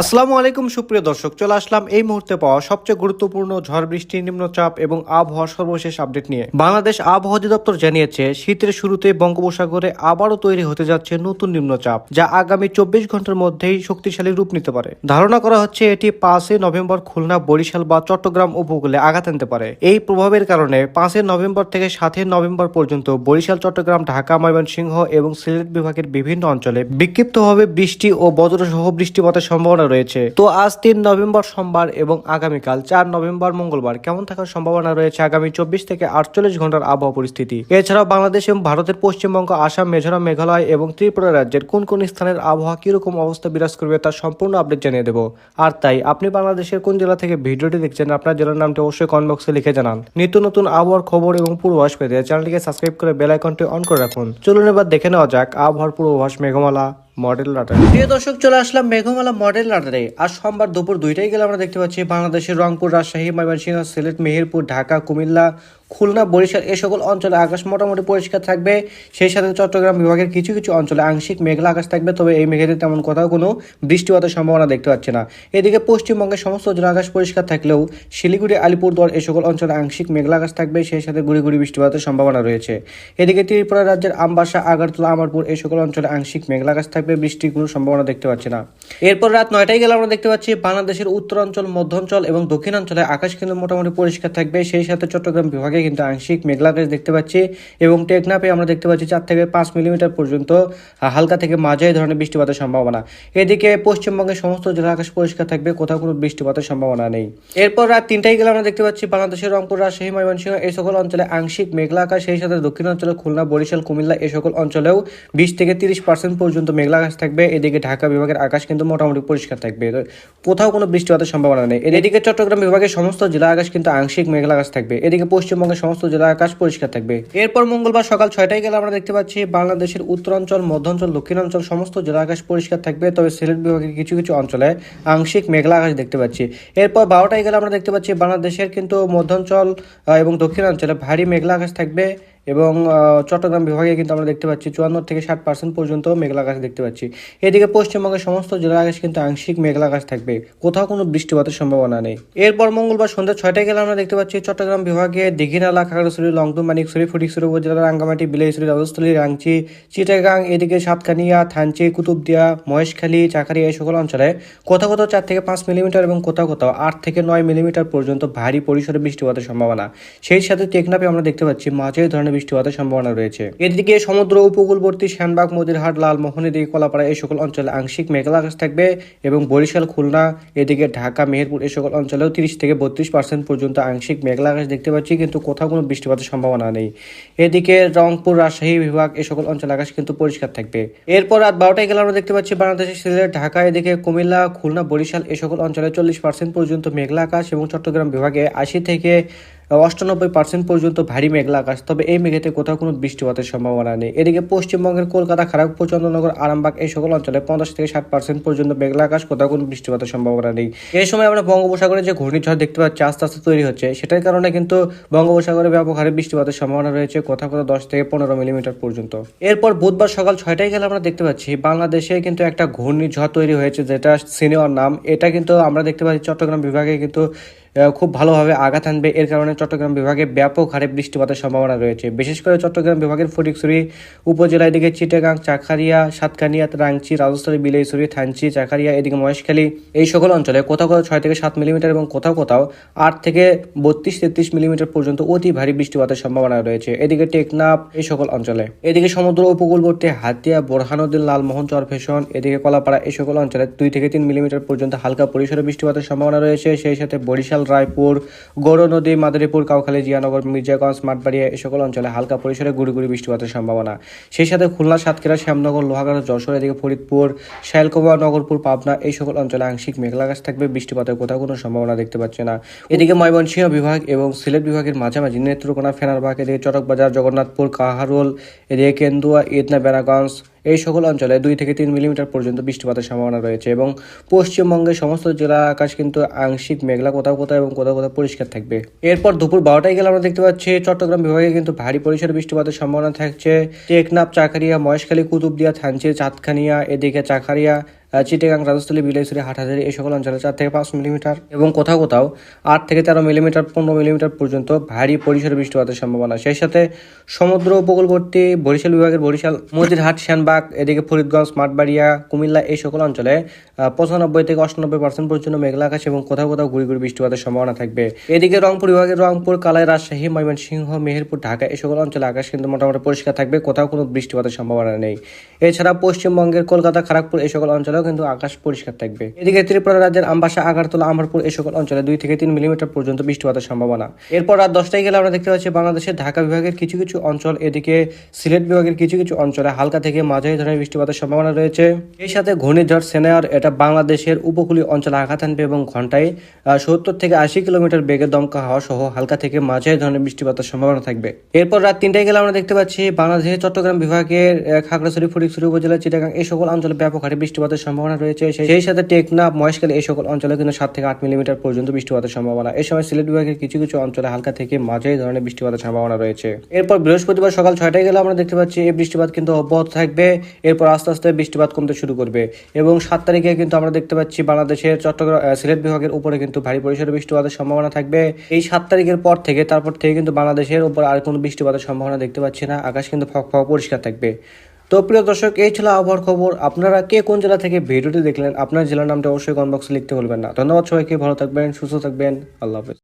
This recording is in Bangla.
আসসালামু আলাইকুম, সুপ্রিয় দর্শক। চলে আসলাম এই মুহূর্তে পাওয়া সবচেয়ে গুরুত্বপূর্ণ ঝড় বৃষ্টি নিম্নচাপ এবং আবহাওয়ার সর্বশেষ আপডেট নিয়ে। বাংলাদেশ আবহাওয়া অধিদপ্তর জানিয়েছে, শীতের শুরুতে বঙ্গোপসাগরে আবারও তৈরি হতে যাচ্ছে নতুন নিম্নচাপ, যা আগামী চব্বিশ ঘণ্টার মধ্যেই শক্তিশালী রূপ নিতে পারে। ধারণা করা হচ্ছে, এটি পাঁচই নভেম্বর খুলনা, বরিশাল বা চট্টগ্রাম উপকূলে আঘাত আনতে পারে। এই প্রভাবের কারণে পাঁচই নভেম্বর থেকে সাতই নভেম্বর পর্যন্ত বরিশাল, চট্টগ্রাম, ঢাকা, ময়মনসিংহ এবং সিলেট বিভাগের বিভিন্ন অঞ্চলে বিক্ষিপ্তভাবে বৃষ্টি ও বজ্রসহ বৃষ্টিপাতের সম্ভাবনা রয়েছে। তো আজ তিন নভেম্বর সোমবার এবং আগামীকাল চার নভেম্বর মঙ্গলবার কেমন থাকার সম্ভাবনা রয়েছে আগামী চব্বিশ থেকে আটচল্লিশ ঘণ্টার আবহাওয়া পরিস্থিতি? এছাড়াও বাংলাদেশ এবং ভারতের পশ্চিমবঙ্গ, আসাম মেঘালয় মেঘালয় এবং ত্রিপুরা রাজ্যের কোন কোন স্থানের আবহাওয়া কীরকম অবস্থা বিরাজ করবে তার সম্পূর্ণ আপডেট জানিয়ে দেবো। আর তাই আপনি বাংলাদেশের কোন জেলা থেকে ভিডিওটি দেখছেন আপনার জেলার নামটি অবশ্যই কমেন্ট বক্সে লিখে জানান। নিত্য নতুন আবহাওয়ার খবর এবং পূর্বাভাস পেতে চ্যানেলটিকে সাবস্ক্রাইব করে বেল আইকনটি অন করে রাখুন। চলুন এবার দেখে নেওয়া যাক আবহাওয়ার পূর্বাভাস মেঘমালা। মডেল লটারি প্রিয় দর্শক, চলে আসলাম মেঘমালা মডেল লটারি আজ সোমবার দুপুর দুইটাই গেলে আমরা দেখতে পাচ্ছি বাংলাদেশের রংপুর, রাজশাহী, ময়মনসিংহ, সিলেট, মেহেরপুর, ঢাকা, কুমিল্লা খুলনা, বরিশাল এ সকল অঞ্চলে আকাশ মোটামুটি পরিষ্কার থাকবে। সেই সাথে চট্টগ্রাম বিভাগের কিছু কিছু অঞ্চলে আংশিক মেঘলা আকাশ থাকবে, তবে এই মেঘেতে তেমন কোথাও কোনো বৃষ্টিপাতের সম্ভাবনা দেখতে পাচ্ছে না। এদিকে পশ্চিমবঙ্গের সমস্ত জেলা আকাশ পরিষ্কার থাকলেও শিলিগুড়ি, আলিপুরদুয়ার এ সকল অঞ্চলে আংশিক মেঘলা আকাশ থাকবে, সেই সাথে গুড়ি গুড়ি বৃষ্টিপাতের সম্ভাবনা রয়েছে। এদিকে ত্রিপুরা রাজ্যের আমবাসা, আগারতলা, আমারপুর এই সকল অঞ্চলে আংশিক মেঘলা আকাশ থাকবে, বৃষ্টির কোনো সম্ভাবনা দেখতে পাচ্ছে না। এরপর রাত নয়টায় গেলে আমরা দেখতে পাচ্ছি বাংলাদেশের উত্তরাঞ্চল মধ্যাঞ্চল এবং দক্ষিণাঞ্চলে আকাশ কিন্তু মোটামুটি পরিষ্কার থাকবে, সেই সাথে চট্টগ্রাম বিভাগে কিন্তু আংশিক মেঘলা দেখতে পাচ্ছি এবং টেকনাপে আমরা দেখতে পাচ্ছি চার থেকে পাঁচ মিলিমিটার পর্যন্ত হালকা থেকে মাঝারি ধরনের বৃষ্টিপাতের সম্ভাবনা। এদিকে পশ্চিমবঙ্গের সমস্ত জেলা আকাশ পরিষ্কার থাকবে, কোথাও কোনো বৃষ্টিপাতের সম্ভাবনা নেই। এরপর রাত তিনটায় গেলে আমরা দেখতে পাচ্ছি বাংলাদেশের রংপুর, রাজশাহী, ময়মনসিংহ এই সকল অঞ্চলে আংশিক মেঘলা আকাশ, সেই সাথে দক্ষিণ দক্ষিণাঞ্চলে খুলনা, বরিশাল, কুমিল্লা এই সকল অঞ্চলেও বিশ থেকে তিরিশ পার্সেন্ট পর্যন্ত মেঘলা আকাশ থাকবে। এদিকে ঢাকা বিভাগের আকাশ কিন্তু মোটামুটি পরিষ্কার থাকবে। কোথাও কোনো বৃষ্টিপাতের সম্ভাবনা নেই। এদিকে চট্টগ্রাম বিভাগের সমস্ত জেলা আকাশ কিন্তু আংশিক মেঘলা আকাশ থাকবে। এদিকে পশ্চিমবঙ্গের সমস্ত জেলা আকাশ পরিষ্কার থাকবে। এরপর মঙ্গলবার সকাল ছয়টায় গেলে আমরা দেখতে পাচ্ছি বাংলাদেশের উত্তরাঞ্চল, মধ্যাঞ্চল, দক্ষিণাঞ্চল সমস্ত জেলা আকাশ পরিষ্কার থাকবে। তবে সিলেট বিভাগের কিছু কিছু অঞ্চলে আংশিক মেঘলা আকাশ দেখতে পাচ্ছি। এরপর বারোটায় গেলে আমরা দেখতে পাচ্ছি বাংলাদেশের কিন্তু মধ্যাঞ্চল এবং দক্ষিণাঞ্চলে ভারী মেঘলা আকাশ থাকবে। এবং চট্টগ্রাম বিভাগে কিন্তু আমরা দেখতে পাচ্ছি চুয়ান্ন থেকে ষাট পার্সেন্ট পর্যন্ত মেঘলা আকাশ দেখতে পাচ্ছি। এদিকে পশ্চিমবঙ্গের সমস্ত জেলা আকাশ কিন্তু আংশিক মেঘলা আকাশ থাকবে। কোথাও কোনো বৃষ্টিপাতের সম্ভাবনা নেই। এরপর মঙ্গলবার সন্ধ্যা ছয়টায় গেলে আমরা দেখতে পাচ্ছি চট্টগ্রাম বিভাগে দিঘিনালা, খাগড়াছড়ি লংদু মানিকছড়ি ফটিকছড়ি উপজেলার রাঙ্গামাটি বিলাইছড়ি, রাজস্থলী, রাংচি, চিটাগাং, এদিকে সাতকানিয়া, থানচি, কুতুবদিয়া, মহেশখালী চাকারিয়া এই সকল অঞ্চলে কোথাও কোথাও চার থেকে পাঁচ মিলিমিটার এবং কোথাও কোথাও আট থেকে নয় মিলিমিটার পর্যন্ত ভারী পরিসরে বৃষ্টিপাতের সম্ভাবনা। সেই সাথে টেকনাপে আমরা দেখতে পাচ্ছি মাঝারি ধরনের বৃষ্টিপাতের সম্ভাবনা রয়েছে। এদিকে সমুদ্র উপকূলবর্তী শ্যানবাগ মদিরহাট লালমোহন এদিকে কলাপাড়া এই সকল অঞ্চলে আংশিক মেঘলা আকাশ থাকবে এবং বরিশাল, খুলনা, এদিকে ঢাকা, মেহেরপুর এই সকল অঞ্চলেও তিরিশ থেকে বত্রিশ পার্সেন্ট পর্যন্ত আংশিক মেঘলা আকাশ দেখতে পাচ্ছি, কিন্তু কোথাও কোনো বৃষ্টিপাতের সম্ভাবনা নেই। এদিকে রংপুর, রাজশাহী বিভাগ এই সকল অঞ্চল আকাশ কিন্তু পরিষ্কার থাকবে। এরপর রাত বারোটায় গেলে আমরা দেখতে পাচ্ছি, বাংলাদেশের সিলেট, ঢাকা, এদিকে কুমিল্লা, খুলনা, বরিশাল এই সকল অঞ্চলে চল্লিশ পার্সেন্ট পর্যন্ত মেঘলা আকাশ এবং চট্টগ্রাম বিভাগে আশি থেকে অষ্টানব্বই পার্সেন্ট পর্যন্ত ভারী মেঘলা আকাশ, তবে এই মেঘেতে কোথাও কোনো বৃষ্টিপাতের সম্ভাবনা নেই। এদিকে পশ্চিমবঙ্গের কলকাতা খড়গপুর চন্দ্রনগর, আরামবাগ এই সকল অঞ্চলে পঞ্চাশ থেকে ষাট পার্সেন্ট পর্যন্ত মেঘলা আকাশ, কোথাও কোনো বৃষ্টিপাতের সম্ভাবনা নেই। এই সময় আমরা বঙ্গোপসাগরে যে ঘূর্ণিঝড় দেখতে পাচ্ছি, আস্তে আস্তে তৈরি হচ্ছে, সেটার কারণে কিন্তু বঙ্গোপসাগরে ব্যাপক হারে বৃষ্টিপাতের সম্ভাবনা রয়েছে, কোথাও কোথাও দশ থেকে পনেরো মিলিমিটার পর্যন্ত। এরপর বুধবার সকাল ছয়টায় গেলে আমরা দেখতে পাচ্ছি, বাংলাদেশে কিন্তু একটা ঘূর্ণিঝড় তৈরি হয়েছে, যেটা সিনেমার নাম। এটা কিন্তু আমরা দেখতে পাচ্ছি, চট্টগ্রাম বিভাগে কিন্তু খুব ভালোভাবে আঘাত আনবে। এর কারণে চট্টগ্রাম বিভাগে ব্যাপক হারে বৃষ্টিপাতের সম্ভাবনা রয়েছে। বিশেষ করে চট্টগ্রাম বিভাগের ফটিকছড়ি উপজেলা এদিকে চিটাগাং চাকারিয়া সাতকানিয়া, রাংচি রাজস্থলী বিলাইছড়ি থানচি চাকারিয়া এদিকে মহেশখালী এই সকল অঞ্চলে কোথাও কোথাও ছয় থেকে সাত মিলিমিটার এবং কোথাও কোথাও আট থেকে বত্রিশ তেত্রিশ মিলিমিটার পর্যন্ত অতি ভারী বৃষ্টিপাতের সম্ভাবনা রয়েছে। এদিকে টেকনাফ এই সকল অঞ্চলে। এদিকে সমুদ্র উপকূলবর্তী হাতিয়া বোরহানুদ্দিন লালমোহন চরফেশন এদিকে কলাপাড়া এই সকল অঞ্চলে দুই থেকে তিন মিলিমিটার পর্যন্ত হালকা পরিসরে বৃষ্টিপাতের সম্ভাবনা রয়েছে। সেই সাথে বরিশাল রায়পুর গৌর নদী, মাদারীপুর, কাউখালী, জিয়ানগর, মির্জাগঞ্জ, মাঠবাড়িয়া এই সকল অঞ্চলে হালকা পরিসরে গুড়ি গুড়ি বৃষ্টিপাতের সম্ভাবনা। সেই সাথে খুলনা, সাতক্ষীরা, শ্যামনগর, লোহাগাড়া, যশোর, এদিকে ফরিদপুর, শাইলকোবা, নগরপুর, পাবনা এই সকল অঞ্চলে আংশিক মেঘলা আকাশ থাকবে। বৃষ্টিপাতের কোথাও কোনো সম্ভাবনা দেখতে পাচ্ছে না। এদিকে ময়মনসিংহ বিভাগ এবং সিলেট বিভাগের মাঝামাঝি নেত্রকোনা, ফেনারবাগ, এদিকে চটকবাজার, জগন্নাথপুর, কাহারোল, এদিকে কেন্দুয়া, ইদনা, বেনাগঞ্জ এই সকল অঞ্চলে দুই থেকে তিন মিলিমিটার পর্যন্ত বৃষ্টিপাতের সম্ভাবনা রয়েছে এবং পশ্চিমবঙ্গের সমস্ত জেলা আকাশ কিন্তু আংশিক মেঘলা, কোথাও কোথাও এবং কোথাও কোথাও পরিষ্কার থাকবে। এরপর দুপুর বারোটায় গেলে আমরা দেখতে পাচ্ছি চট্টগ্রাম বিভাগে কিন্তু ভারী পরিসরে বৃষ্টিপাতের সম্ভাবনা থাকছে। টেকনাফ, চাকারিয়া, মহেশখালী, কুতুবদিয়া, থানচি, চাঁদখানিয়া, এদিকে চাকারিয়া চিটেগাং রাজস্থলী বিলাইছড়ি হাটহাজারি এই সকল অঞ্চলে চার থেকে পাঁচ মিলিমিটার এবং কোথাও কোথাও আট থেকে তেরো মিলিমিটার, পনেরো মিলিমিটার পর্যন্ত ভারী পরিসরে বৃষ্টিপাতের সম্ভাবনা। সেই সাথে সমুদ্র উপকূলবর্তী, বরিশাল বিভাগের বরিশাল মতিরহাট শ্যানবাগ এদিকে ফরিদগঞ্জ, মাঠবাড়িয়া, কুমিল্লা এই সকল অঞ্চলে পঁচানব্বই থেকে অষ্টানব্বই পার্সেন্ট পর্যন্ত মেঘলা আকাশ এবং কোথাও কোথাও গুড়ি গুড়ি বৃষ্টিপাতের সম্ভাবনা থাকবে। এদিকে রংপুর বিভাগের রংপুর, কালাই, রাজশাহী, ময়মনসিংহ, মেহেরপুর, ঢাকা এই সকল অঞ্চলে আকাশ কিন্তু মোটামুটি পরিষ্কার থাকবে, কোথাও কোনো বৃষ্টিপাতের সম্ভাবনা নেই। এছাড়া পশ্চিমবঙ্গের কলকাতা খড়গপুর এই সকল অঞ্চলেও কিন্তু আকাশ পরিষ্কার থাকবে। এদিকে ত্রিপুরা রাজ্যের আমবাসা, আগারতলা, আমারপুর এই সকল অঞ্চলে দুই থেকে তিন মিলিমিটার পর্যন্ত বৃষ্টিপাতের সম্ভাবনা। এরপর রাত দশটায় গেলে আমরা দেখতে পাচ্ছি বাংলাদেশের ঢাকা বিভাগের কিছু কিছু অঞ্চল, এদিকে সিলেট বিভাগের কিছু কিছু অঞ্চলে হালকা থেকে মাঝারি ধরনের বৃষ্টিপাতের সম্ভাবনা রয়েছে। এই সাথে ঘূর্ণিঝড় সেনার এটা বাংলাদেশের উপকূলীয় অঞ্চলে আঘাত আনবে এবং ঘন্টায় সত্তর থেকে আশি কিলোমিটার বেগে দমকা হওয়া সহ হালকা থেকে মাঝারি ধরনের বৃষ্টিপাতের সম্ভাবনা থাকবে। এরপর রাত তিনটায় গেলে আমরা দেখতে পাচ্ছি বাংলাদেশের চট্টগ্রাম বিভাগের খাগড়াছড়ি ফটিকছড়ি উপজেলা চিটাগাং এই সকল অঞ্চলে ব্যাপক হারে বৃষ্টিপাতের সম্ভাবনা রয়েছে। সেই- সাথে টেকনাফ, মহেশখালী এই সকল অঞ্চলে কিন্তু সাত থেকে আট মিলিমিটার পর্যন্ত বৃষ্টিপাতের সম্ভাবনা। এই সময় সিলেট বিভাগের কিছু কিছু অঞ্চলে হালকা থেকে মাঝারি ধরনের বৃষ্টিপাতের সম্ভাবনা রয়েছে। এরপর বৃহস্পতিবার সকাল ছয়টায় গেলে আমরা দেখতে পাচ্ছি এই বৃষ্টিপাত কিন্তু অব্যাহত থাকবে। এরপর আস্তে আস্তে বৃষ্টিপাত কমতে শুরু করবে। এবং সাত তারিখে কিন্তু আমরা দেখতে পাচ্ছি বাংলাদেশের চট্টগ্রাম সিলেট বিভাগের উপরে কিন্তু ভারী পরিসরে বৃষ্টিপাতের সম্ভাবনা থাকবে। এই সাত তারিখের পর থেকে, তারপর থেকে কিন্তু বাংলাদেশের উপর আর কোনো বৃষ্টিপাতের সম্ভাবনা দেখতে পাচ্ছি না। আকাশ কিন্তু ফক ফক পরিষ্কার থাকবে। তো প্রিয় দর্শক, এই ছিল আবহাওয়ার খবর। আপনারা কে কোন জেলা থেকে ভিডিওটি দেখলেন, আপনার জেলার নামটা অবশ্যই কমেন্ট বক্সে লিখতে বলবেন না। ধন্যবাদ সবাইকে, ভালো থাকবেন, সুস্থ থাকবেন, আল্লাহ হাফেজ।